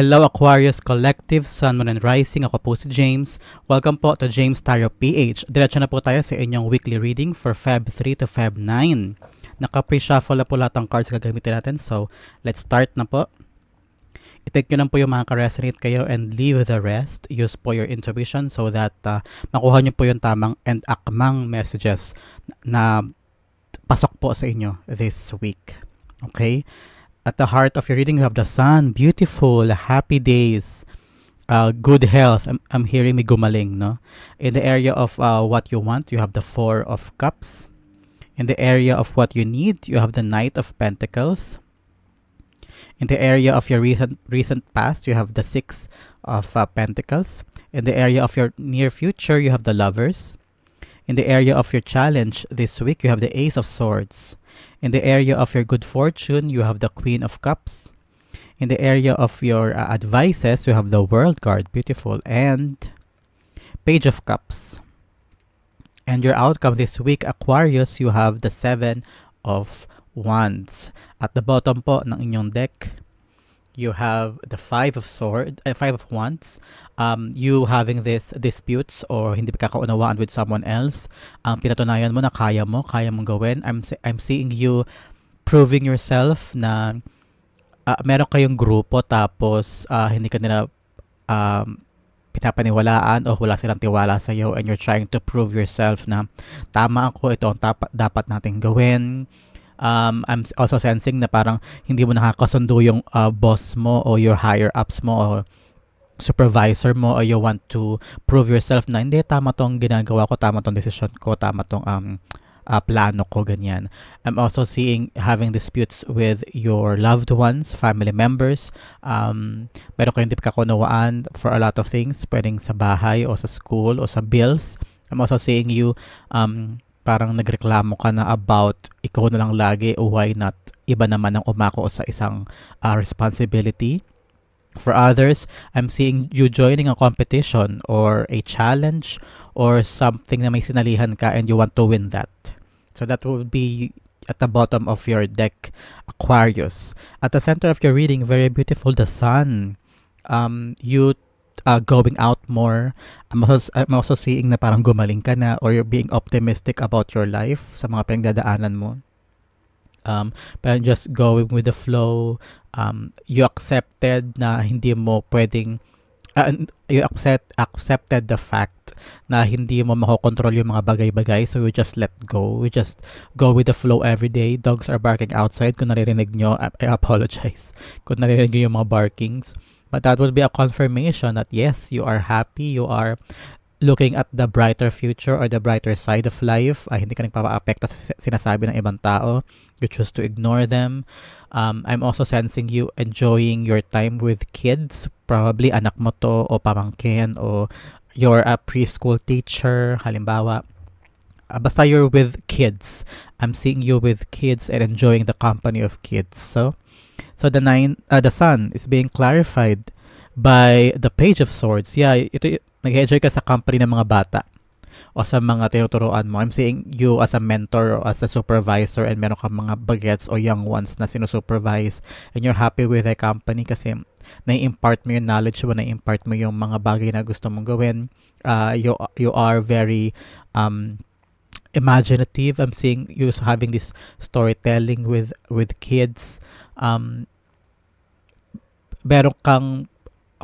Hello Aquarius Collective, Sun, Moon, and Rising. Ako po si James. Welcome po to James Tarot PH. Diretso na po tayo sa inyong weekly reading for Feb 3 to Feb 9. Naka-pre-shuffle na po lahat ng cards gagamitin natin. So, let's start na po. I-take nyo lang po yung mga ka-resonate kayo and leave the rest. Use po your intuition so that uh, makuha nyo po yung tamang and akmang messages na pasok po sa inyo this week. Okay? At the heart of your reading, you have the sun. Beautiful, happy days, uh, good health. I'm, I'm hearing me gumaling, no? In the area of uh, what you want, you have the Four of Cups. In the area of what you need, you have the Knight of Pentacles. In the area of your recent recent past, you have the Six of uh, Pentacles. In the area of your near future, you have the Lovers. In the area of your challenge this week, you have the Ace of Swords. In the area of your good fortune, you have the Queen of Cups. In the area of your uh, advices, you have the World card, beautiful, and Page of Cups. And your outcome this week, Aquarius, you have the Seven of Wands. At the bottom po ng inyong deck, you have the Five of Sword, uh, Five of Wands. Um, you having this disputes or hindi pagkakaunawaan with someone else. Um, pinatunayan mo na kaya mo, kaya mong gawin. I'm, I'm seeing you proving yourself na uh, meron kayong grupo tapos uh, hindi ka nila um, pinapaniwalaan o wala silang tiwala sa iyo and you're trying to prove yourself na tama ako, ito ang dapat natin gawin. Um, I'm also sensing na parang hindi mo nakakasundo yung uh, boss mo o your higher ups mo o supervisor mo or you want to prove yourself na hindi tama tong ginagawa ko, tama tong decision ko, tama tong um, uh, plano ko, ganyan. I'm also seeing having disputes with your loved ones, family members. Um, meron kayong di kakunawaan for a lot of things, pwedeng sa bahay o sa school o sa bills. I'm also seeing you um, parang nagreklamo ka na about ikaw na lang lagi o why not iba naman ang umako sa isang uh, responsibility. For others, I'm seeing you joining a competition or a challenge or something na may sinalihan ka and you want to win that. So that will be at the bottom of your deck, Aquarius. At the center of your reading, very beautiful, the sun. Um, you uh, going out more. I'm also, I'm also seeing na parang gumaling ka na or you're being optimistic about your life sa mga pinagdadaanan mo. Um, parang just going with the flow. Um, you accepted na hindi mo pwedeng uh, you accept accepted the fact na hindi mo makokontrol yung mga bagay-bagay so you just let go you just go with the flow every day dogs are barking outside kung naririnig nyo I, I apologize kung naririnig nyo yung mga barkings but that will be a confirmation that yes you are happy you are looking at the brighter future or the brighter side of life, ay hindi ka nagpapa-apekto sa sinasabi ng ibang tao. You choose to ignore them. Um, I'm also sensing you enjoying your time with kids. Probably anak mo to o pamangkin o you're a preschool teacher, halimbawa. Uh, basta you're with kids. I'm seeing you with kids and enjoying the company of kids. So, so the nine, uh, the sun is being clarified by the Page of Swords. Yeah, ito nag-enjoy ka sa company ng mga bata o sa mga tinuturoan mo. I'm seeing you as a mentor or as a supervisor and meron ka mga bagets o young ones na sinusupervise and you're happy with the company kasi na-impart mo yung knowledge mo, na-impart mo yung mga bagay na gusto mong gawin. Uh, you, you are very um, imaginative. I'm seeing you having this storytelling with with kids. Um, meron kang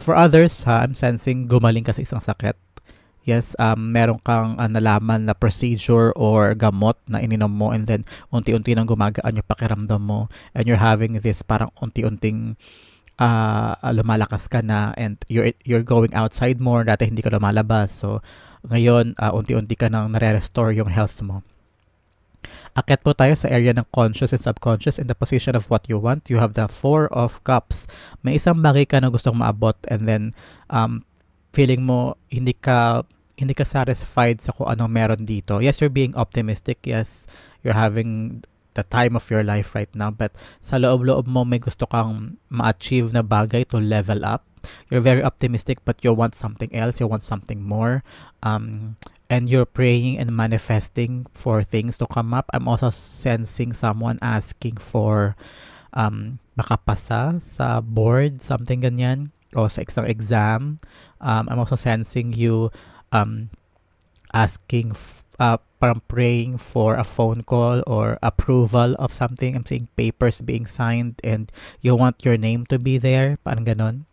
for others, ha, I'm sensing gumaling ka sa isang sakit. Yes, um, meron kang uh, nalaman na procedure or gamot na ininom mo and then unti-unti nang gumagaan yung pakiramdam mo and you're having this parang unti-unting uh, lumalakas ka na and you're, you're going outside more. Dati hindi ka lumalabas. So, ngayon, uh, unti-unti ka nang nare-restore yung health mo. Akit po tayo sa area ng conscious and subconscious in the position of what you want. You have the Four of Cups. May isang bagay ka na gustong maabot and then um, feeling mo hindi ka hindi ka satisfied sa kung anong meron dito. Yes, you're being optimistic. Yes, you're having the time of your life right now. But sa loob-loob mo, may gusto kang ma-achieve na bagay to level up. You're very optimistic but you want something else. You want something more. Um, and you're praying and manifesting for things to come up. I'm also sensing someone asking for um, makapasa sa board, something ganyan. o sa isang exam. Um, I'm also sensing you um, asking, uh, parang praying for a phone call or approval of something. I'm seeing papers being signed and you want your name to be there. Parang ganon.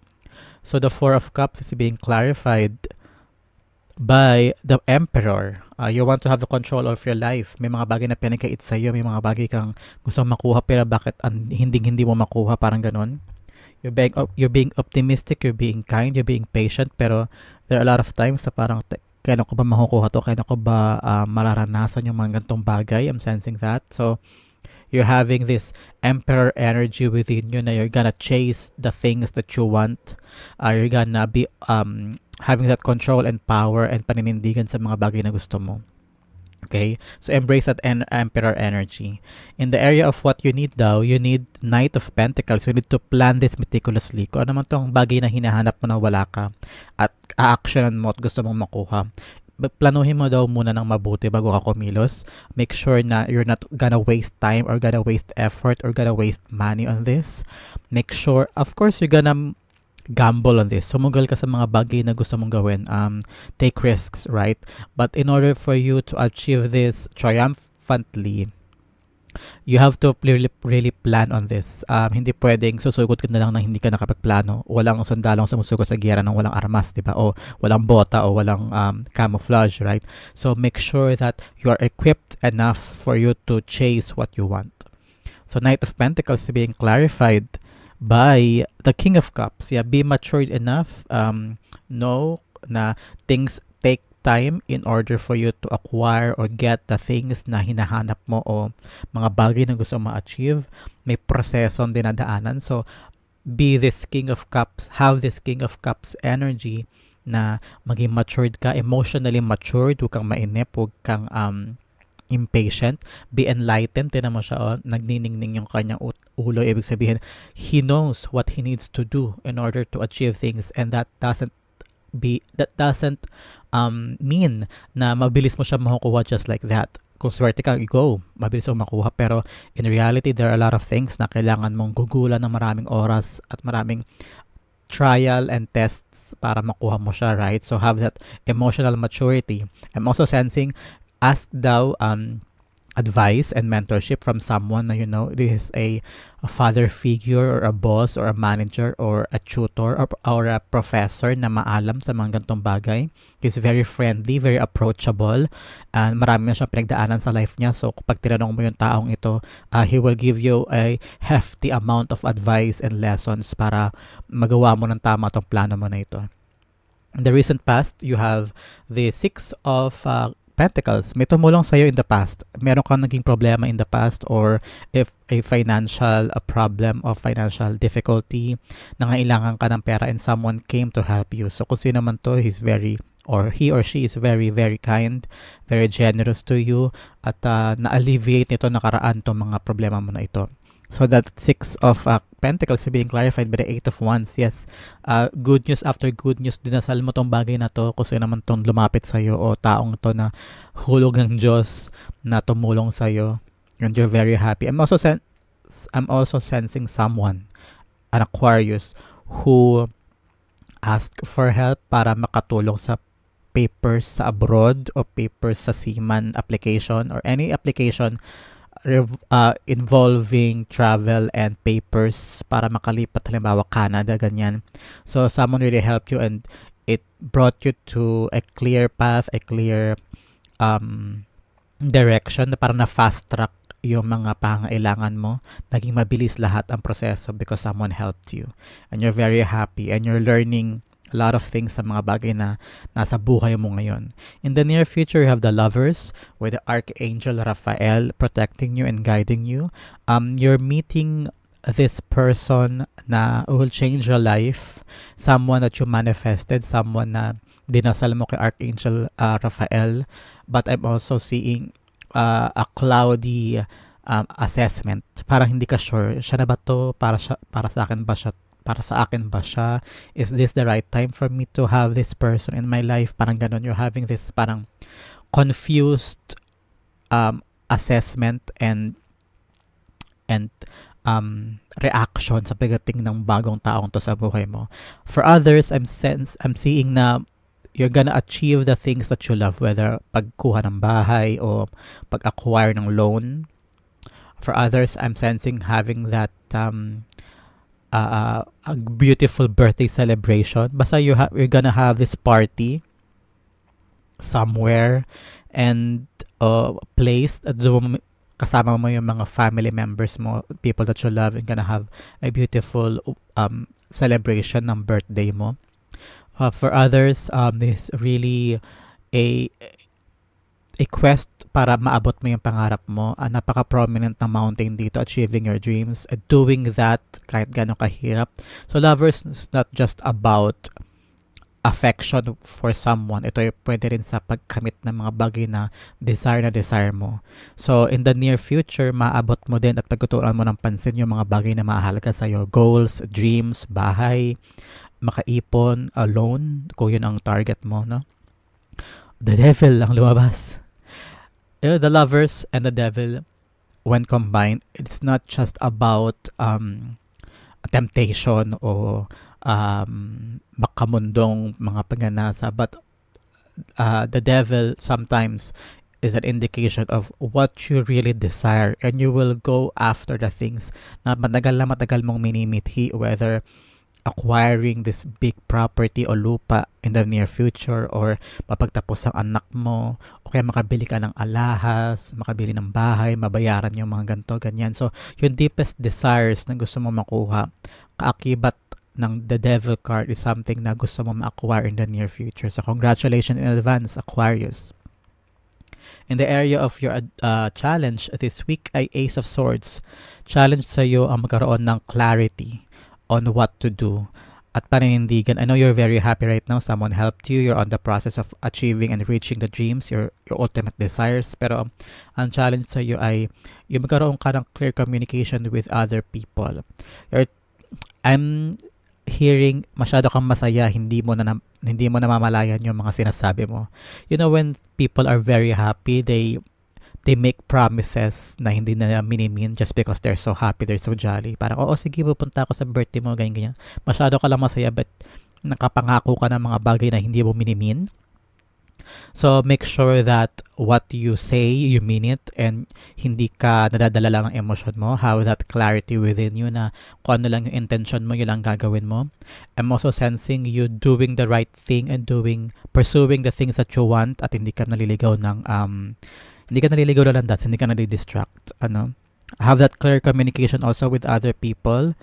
So the Four of Cups is being clarified by the Emperor. Uh, you want to have the control of your life. May mga bagay na pinagkait sa iyo, may mga bagay kang gusto makuha pero bakit an, hindi hindi mo makuha, parang ganon. You're being, you're being optimistic, you're being kind, you're being patient, pero there are a lot of times sa parang kailan ko ba makukuha to? Kailan ko ba uh, mararanasan yung mga gantong bagay? I'm sensing that. So, you're having this emperor energy within you na you're gonna chase the things that you want. Uh, you're gonna be um, having that control and power and paninindigan sa mga bagay na gusto mo. Okay? So embrace that en- emperor energy. In the area of what you need daw, you need Knight of Pentacles. You need to plan this meticulously. Kung ano man tong bagay na hinahanap mo na wala ka at a-actionan mo at gusto mong makuha, planuhin mo daw muna ng mabuti bago ka kumilos. Make sure na you're not gonna waste time or gonna waste effort or gonna waste money on this. Make sure, of course, you're gonna gamble on this. Sumugal ka sa mga bagay na gusto mong gawin. Um, take risks, right? But in order for you to achieve this triumphantly, you have to really, really plan on this. Um, hindi pwedeng susugod ka na lang na hindi ka nakapagplano. Walang sundalong sumusugod sa giyera ng walang armas, di ba? O walang bota o walang um, camouflage, right? So make sure that you are equipped enough for you to chase what you want. So Knight of Pentacles being clarified by the King of Cups. Yeah, be matured enough. Um, know na things take time in order for you to acquire or get the things na hinahanap mo o mga bagay na gusto ma-achieve. May proseso ang dinadaanan. So, be this King of Cups, have this King of Cups energy na maging matured ka, emotionally matured, huwag kang mainip, huwag kang um, impatient, be enlightened, tinan mo siya, oh, nagniningning yung kanyang ulo, ibig sabihin, he knows what he needs to do in order to achieve things and that doesn't be, that doesn't um, mean na mabilis mo siya makukuha just like that. Kung swerte ka, go, mabilis mo makuha. Pero in reality, there are a lot of things na kailangan mong gugulan ng maraming oras at maraming trial and tests para makuha mo siya, right? So have that emotional maturity. I'm also sensing ask daw um, advice and mentorship from someone na you know this is a, a father figure or a boss or a manager or a tutor or, or a professor na maalam sa mga gantong bagay. He's very friendly, very approachable, and marami na siyang pinagdaanan sa life niya. So kapag tinanong mo yung taong ito, uh, he will give you a hefty amount of advice and lessons para magawa mo ng tama tong plano mo na ito. In the recent past, you have the six of uh, Pentacles, may tumulong sa'yo in the past. Meron kang naging problema in the past or if a financial a problem or financial difficulty, nangailangan ka ng pera and someone came to help you. So kung sino man to, he's very or he or she is very, very kind, very generous to you at uh, na-alleviate nito nakaraan tong mga problema mo na ito. So that six of uh, pentacles being clarified by the eight of wands. Yes, uh, good news after good news. Dinasal mo tong bagay na to kasi naman tong lumapit sa iyo o taong to na hulog ng Diyos na tumulong sa iyo and you're very happy. I'm also sen- I'm also sensing someone, an Aquarius, who ask for help para makatulong sa papers sa abroad o papers sa seaman application or any application uh, involving travel and papers para makalipat halimbawa Canada ganyan so someone really helped you and it brought you to a clear path a clear um, direction na para na fast track yung mga pangailangan mo, naging mabilis lahat ang proseso because someone helped you. And you're very happy and you're learning a lot of things sa mga bagay na nasa buhay mo ngayon. In the near future, you have the lovers with the Archangel Raphael protecting you and guiding you. Um, you're meeting this person na will change your life, someone that you manifested, someone na dinasal mo kay Archangel uh, Raphael, but I'm also seeing uh, a cloudy um, assessment. Parang hindi ka sure, siya na ba to? Para, siya, para sa akin ba siya para sa akin ba siya? Is this the right time for me to have this person in my life? Parang ganun, you're having this parang confused um, assessment and and um, reaction sa pagdating ng bagong taong to sa buhay mo. For others, I'm sense I'm seeing na you're gonna achieve the things that you love, whether pagkuha ng bahay o pag-acquire ng loan. For others, I'm sensing having that um, uh, a beautiful birthday celebration. Basta you ha- you're gonna have this party somewhere and uh, place at doon kasama mo yung mga family members mo, people that you love, and gonna have a beautiful um, celebration ng birthday mo. Uh, for others, um, this really a a quest para maabot mo yung pangarap mo. Uh, napaka-prominent na mountain dito, achieving your dreams. Uh, doing that kahit gano'ng kahirap. So lovers is not just about affection for someone. Ito ay pwede rin sa pagkamit ng mga bagay na desire na desire mo. So in the near future, maabot mo din at pagtutunan mo ng pansin yung mga bagay na mahalaga sa'yo. Goals, dreams, bahay, makaipon, a loan, kung yun ang target mo, no? The devil ang lumabas. Uh, the lovers and the devil, when combined, it's not just about um, temptation o um, makamundong mga pagnanasa, but uh, the devil sometimes is an indication of what you really desire and you will go after the things na matagal na matagal mong minimithi whether acquiring this big property o lupa in the near future or mapagtapos ang anak mo o kaya makabili ka ng alahas, makabili ng bahay, mabayaran yung mga ganto, ganyan. So, yung deepest desires na gusto mo makuha, kaakibat ng the devil card is something na gusto mo ma-acquire in the near future. So, congratulations in advance, Aquarius. In the area of your uh, challenge this week ay Ace of Swords. Challenge sa iyo ang magkaroon ng clarity on what to do at paninindigan. I know you're very happy right now. Someone helped you. You're on the process of achieving and reaching the dreams, your, your ultimate desires. Pero ang challenge sa iyo ay yung magkaroon ka ng clear communication with other people. You're, I'm hearing masyado kang masaya, hindi mo na, hindi mo namamalayan yung mga sinasabi mo. You know, when people are very happy, they they make promises na hindi na minimin just because they're so happy, they're so jolly. Parang, oo, sige, pupunta ako sa birthday mo, ganyan, ganyan. Masyado ka lang masaya, but nakapangako ka ng mga bagay na hindi mo minimin. So, make sure that what you say, you mean it, and hindi ka nadadala lang ng emosyon mo. Have that clarity within you na kung ano lang yung intention mo, yun lang gagawin mo. I'm also sensing you doing the right thing and doing, pursuing the things that you want at hindi ka naliligaw ng, um, hindi ka naliligaw na lang that's, hindi ka nalidistract. Ano? Have that clear communication also with other people.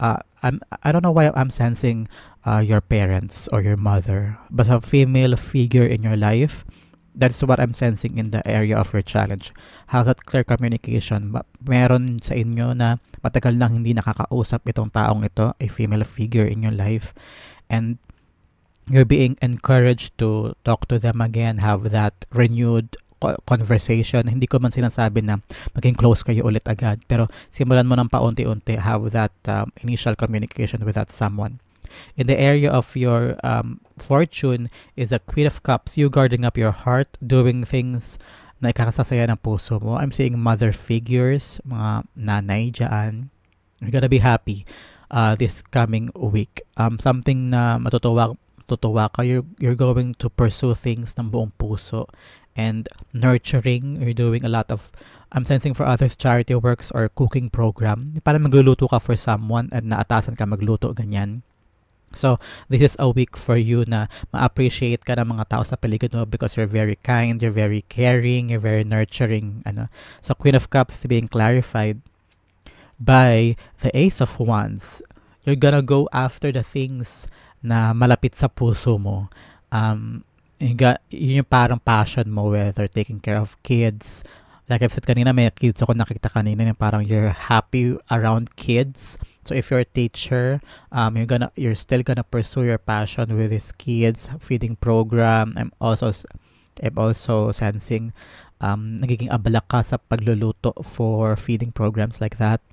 Uh, I'm, I don't know why I'm sensing uh, your parents or your mother, but a female figure in your life. That's what I'm sensing in the area of your challenge. Have that clear communication. Meron sa inyo na matagal nang hindi nakakausap itong taong ito, a female figure in your life. And you're being encouraged to talk to them again, have that renewed conversation. Hindi ko man sinasabi na maging close kayo ulit agad. Pero simulan mo ng paunti-unti, have that um, initial communication with that someone. In the area of your um, fortune is a Queen of Cups, you guarding up your heart, doing things na ikakasasaya ng puso mo. I'm seeing mother figures, mga nanay dyan. You're gonna be happy uh, this coming week. Um, something na matutuwa, matutuwa ka, you're, you're going to pursue things ng buong puso and nurturing. You're doing a lot of I'm sensing for others charity works or cooking program. Para magluluto ka for someone at naatasan ka magluto, ganyan. So, this is a week for you na ma-appreciate ka ng mga tao sa paligid mo because you're very kind, you're very caring, you're very nurturing. Ano. So, Queen of Cups being clarified by the Ace of Wands. You're gonna go after the things na malapit sa puso mo. Um, yun, yun yung parang passion mo, whether taking care of kids, like I've said kanina, may kids ako nakita kanina na parang you're happy around kids. So if you're a teacher, um, you're gonna you're still gonna pursue your passion with these kids feeding program. I'm also I'm also sensing um, nagiging abala ka sa pagluluto for feeding programs like that.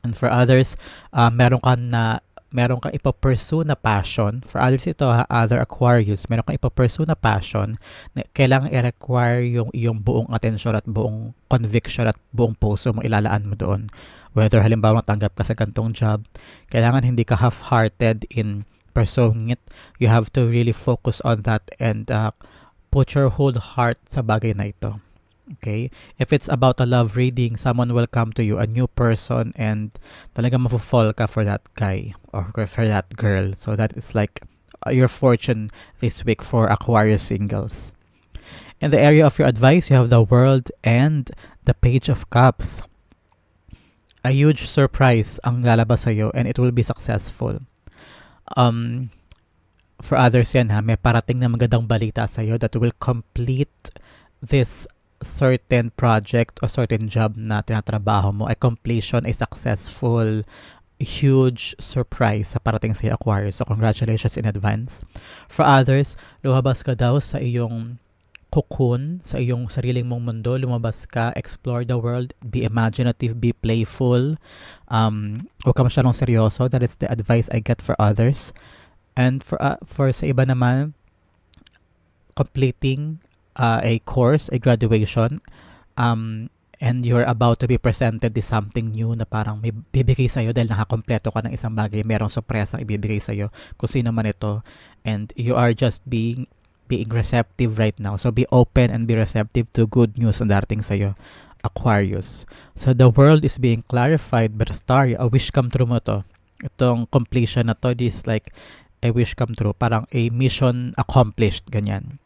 And for others, uh, meron ka na meron kang ipapursue na passion. For others ito, ha, other Aquarius, meron kang ipapursue na passion na kailangan i-require yung iyong buong atensyon at buong conviction at buong puso mo ilalaan mo doon. Whether halimbawa tanggap ka sa gantong job, kailangan hindi ka half-hearted in pursuing it. You have to really focus on that and uh, put your whole heart sa bagay na ito. Okay? If it's about a love reading, someone will come to you, a new person, and talaga mafo-fall ka for that guy or for that girl. So that is like uh, your fortune this week for Aquarius singles. In the area of your advice, you have the world and the page of cups. A huge surprise ang lalabas sa'yo and it will be successful. Um, for others yan ha, may parating na magandang balita sa'yo that will complete this certain project or certain job na tinatrabaho mo, a completion, a successful, huge surprise sa parating sa Aquarius. So, congratulations in advance. For others, lumabas ka daw sa iyong cocoon, sa iyong sariling mong mundo. Lumabas ka, explore the world, be imaginative, be playful. Um, huwag ka masyadong seryoso. That is the advice I get for others. And for, uh, for sa iba naman, completing uh, a course, a graduation, um, and you're about to be presented with something new na parang may bibigay sa'yo dahil nakakompleto ka ng isang bagay, merong sorpresa ibibigay sa'yo kung sino man ito, and you are just being being receptive right now. So be open and be receptive to good news na darating sa'yo. Aquarius. So the world is being clarified by the star. A wish come true mo to. Itong completion na to, this like a wish come true. Parang a mission accomplished. Ganyan.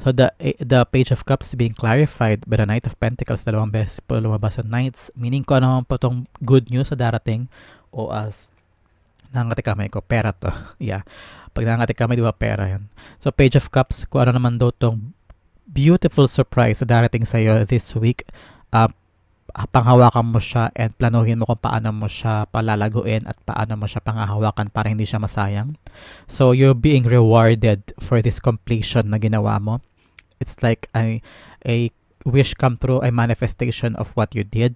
So the the page of cups being clarified by the knight of pentacles dalawang beses po lumabas sa knights. Meaning ko ano po tong good news sa darating o as nangati kamay ko pera to. Yeah. Pag nangati kamay di ba pera yan so page of cups kung ano naman daw tong beautiful surprise sa darating sa iyo this week uh, panghawakan mo siya and planuhin mo kung paano mo siya palalaguin at paano mo siya panghahawakan para hindi siya masayang. So, you're being rewarded for this completion na ginawa mo. It's like a, a wish come true, a manifestation of what you did.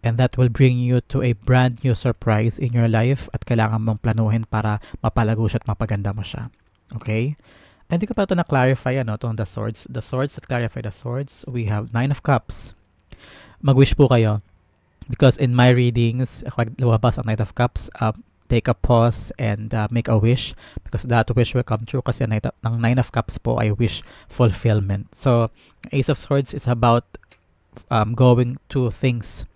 And that will bring you to a brand new surprise in your life at kailangan mong planuhin para mapalago siya at mapaganda mo siya. Okay? Hindi ko pa ito na-clarify ano, itong the swords. The swords that clarify the swords, we have Nine of Cups mag-wish po kayo. Because in my readings, pag lumabas ang Knight of Cups, uh, take a pause and uh, make a wish because that wish will come true kasi Knight of, ng Nine of Cups po ay wish fulfillment. So, Ace of Swords is about um, going to things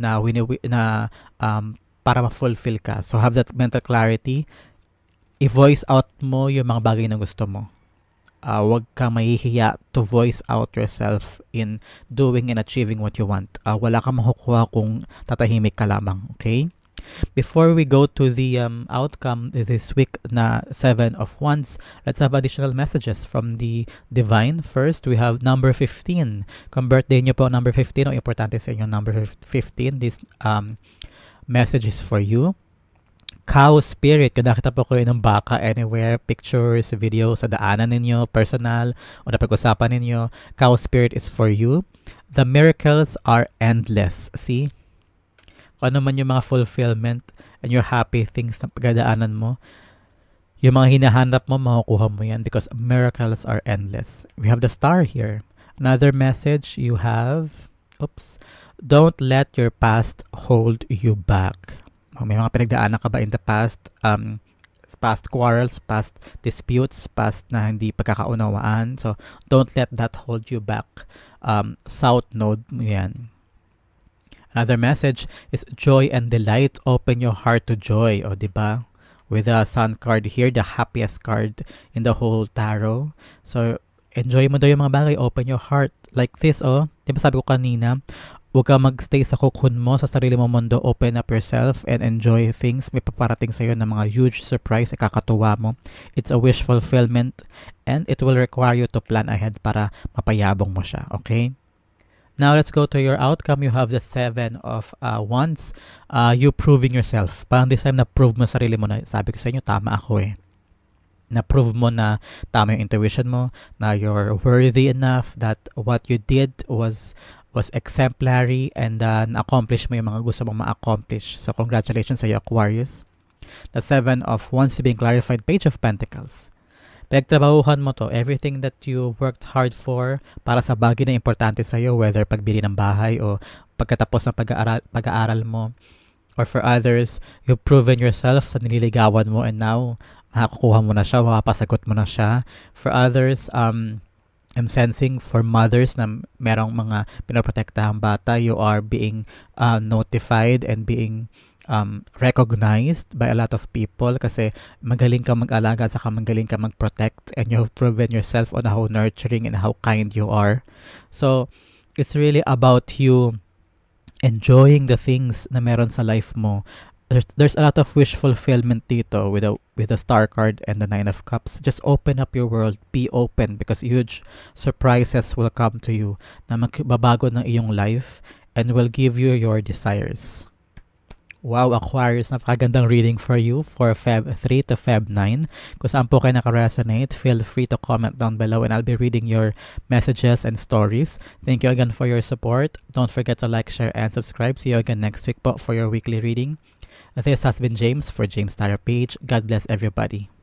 na wini na um, para ma-fulfill ka. So, have that mental clarity. I-voice out mo yung mga bagay na gusto mo uh, wag ka mahihiya to voice out yourself in doing and achieving what you want. Uh, wala kang makukuha kung tatahimik ka lamang, okay? Before we go to the um, outcome this week na 7 of Wands, let's have additional messages from the Divine. First, we have number 15. Kung birthday nyo po number 15 o importante sa inyo number 15, this um, message is for you cow spirit. Kung nakita po kayo ng baka anywhere, pictures, videos sa daanan ninyo, personal, o napag-usapan ninyo, cow spirit is for you. The miracles are endless. See? Kung ano man yung mga fulfillment and your happy things na pagdaanan mo, yung mga hinahanap mo, makukuha mo yan because miracles are endless. We have the star here. Another message you have, oops, don't let your past hold you back may mga pinagdaanan ka ba in the past, um, past quarrels, past disputes, past na hindi pagkakaunawaan. So, don't let that hold you back. Um, south node mo yan. Another message is joy and delight. Open your heart to joy. O, di ba? With the sun card here, the happiest card in the whole tarot. So, enjoy mo daw yung mga bagay. Open your heart. Like this, oh. Di ba sabi ko kanina, Huwag ka magstay sa cocoon mo, sa sarili mo mundo. Open up yourself and enjoy things. May paparating sa'yo ng mga huge surprise, ikakatuwa mo. It's a wish fulfillment and it will require you to plan ahead para mapayabong mo siya. Okay? Now, let's go to your outcome. You have the seven of uh, wands. Uh, you proving yourself. Parang this time na-prove mo sarili mo na sabi ko sa inyo, tama ako eh na-prove mo na tama yung intuition mo, na you're worthy enough, that what you did was was exemplary and uh, na-accomplish mo yung mga gusto mong ma-accomplish. So, congratulations sa iyo, Aquarius. The Seven of Wands being clarified, Page of Pentacles. Pinagtrabahuhan mo to, everything that you worked hard for para sa bagay na importante sa'yo, whether pagbili ng bahay o pagkatapos ng pag-aaral, pag-aaral mo, or for others, you've proven yourself sa nililigawan mo and now, makakukuha mo na siya, mapapasagot mo na siya. For others, um, I'm sensing for mothers na merong mga pinoprotektahang bata, you are being uh, notified and being um, recognized by a lot of people kasi magaling ka mag-alaga saka magaling ka mag-protect and you have proven yourself on how nurturing and how kind you are. So, it's really about you enjoying the things na meron sa life mo. There's, there's a lot of wish fulfillment dito with a with the star card and the nine of cups. Just open up your world, be open because huge surprises will come to you na magbabago ng iyong life and will give you your desires. Wow, Aquarius, napakagandang reading for you for Feb 3 to Feb 9. Kung saan po kayo nakaresonate, feel free to comment down below and I'll be reading your messages and stories. Thank you again for your support. Don't forget to like, share, and subscribe. See you again next week po for your weekly reading. This has been James for James Tarot Page. God bless everybody.